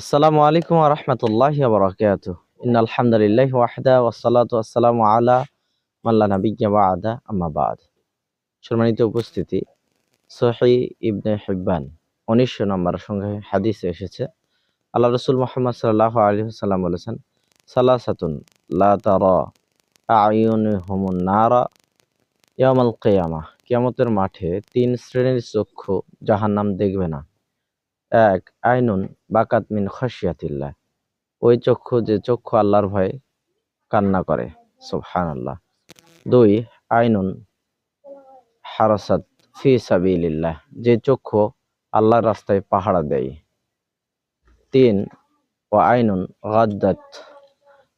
আসসালামু আলাইকুম রহমতুল্লাহ বরকাত ইন আলহামদুলিল্লাহ ওয়াহদা ওয়াসালাতু আসসালামু আলা মাল্লা নাবিয়্যা বাদা, আম্মা বাদ। সম্মানিত উপস্থিতি, সহি ইবনে হিব্বান, উনিশশো নম্বর সঙ্গে হাদিসে এসেছে, আল্লাহ রসুল মোহাম্মদ সাল্লাহ আলী সাল্লাম বলেছেন, সালাসাতুন লা তারা আয়ুনুহুমুন নারা ইয়ামাল কিয়ামা। কিয়ামতের মাঠে তিন শ্রেণির চক্ষু জাহান্নাম দেখবে না। এক, আইনুন বাকাত মিন ওই চক্ষু যে চক্ষু আল্লাহর ভয়ে কান্না করে সুবহান আল্লাহ দুই, আইনুন হারাসাত ফি সাবিলিল্লাহ, যে চক্ষু আল্লাহর রাস্তায় পাহারা দেয়। তিন ও আইনুন গাদ্দাত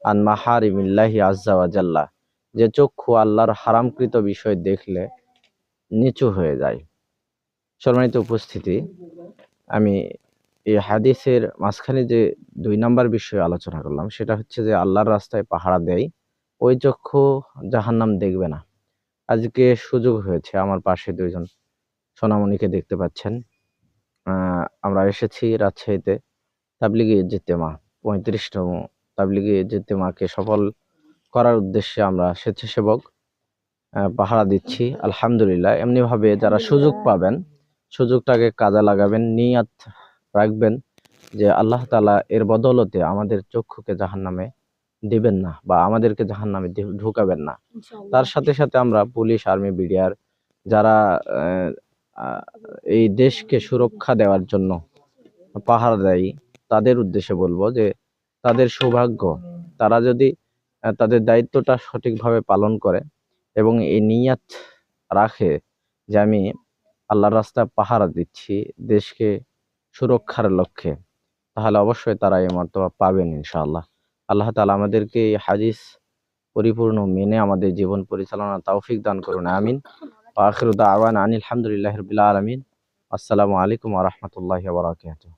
আন মাহারিমিল্লাহি আজ্জা ওয়া জাল্লা যে চক্ষু আল্লাহর হারামকৃত বিষয় দেখলে নিচু হয়ে যায়। সম্মানিত উপস্থিতি আমি এই হাদিসের মাঝখানে যে দুই নাম্বার বিষয়ে আলোচনা করলাম সেটা হচ্ছে যে আল্লাহর রাস্তায় পাহারা দেয় ওই চক্ষু জাহান্নাম দেখবে না। আজকে সুযোগ হয়েছে আমার পাশে দুইজন সোনামণিকে দেখতে পাচ্ছেন। আহ, আমরা এসেছি রাজশাহীতে তাবলিগি ইজতেমা পঁয়ত্রিশতম তাবলিগি ইজতেমাকে সফল করার উদ্দেশ্যে আমরা স্বেচ্ছাসেবক পাহারা দিচ্ছি। আলহামদুলিল্লাহ এমনিভাবে যারা সুযোগ পাবেন সুযোগটাকে কাজে লাগাবেন নিয়াত রাখবেন যে আল্লাহ তালা এর বদৌলতে আমাদের চক্ষুকে জাহান্নামে দিবেন না বা আমাদেরকে জাহান্নামে দি- ঢুকাবেন না। তার সাথে সাথে আমরা পুলিশ আর্মি বিডিআর যারা এই দেশকে সুরক্ষা দেওয়ার জন্য পাহারা দেয় তাদের উদ্দেশ্যে বলব যে তাদের সৌভাগ্য তারা যদি তাদের দায়িত্বটা সঠিকভাবে পালন করে এবং এই নিয়াত রাখে যে আমি আল্লাহর রাস্তায় পাহারা দিচ্ছি দেশকে সুরক্ষার লক্ষ্যে, তাহলে অবশ্যই তারা এই মর্তবা পাবেন ইনশাআল্লাহ। আল্লাহ তালা আমাদেরকে এই হাদিস পরিপূর্ণ মেনে আমাদের জীবন পরিচালনা তৌফিক দান করুন, আমিন। আখিরু আওয়ান আনিল হামদুলিল্লাহি রবিল্লা আলমিন। আসসালামু আলাইকুম রাহমাতুল্লাহি ওয়া বারাকাতুহু।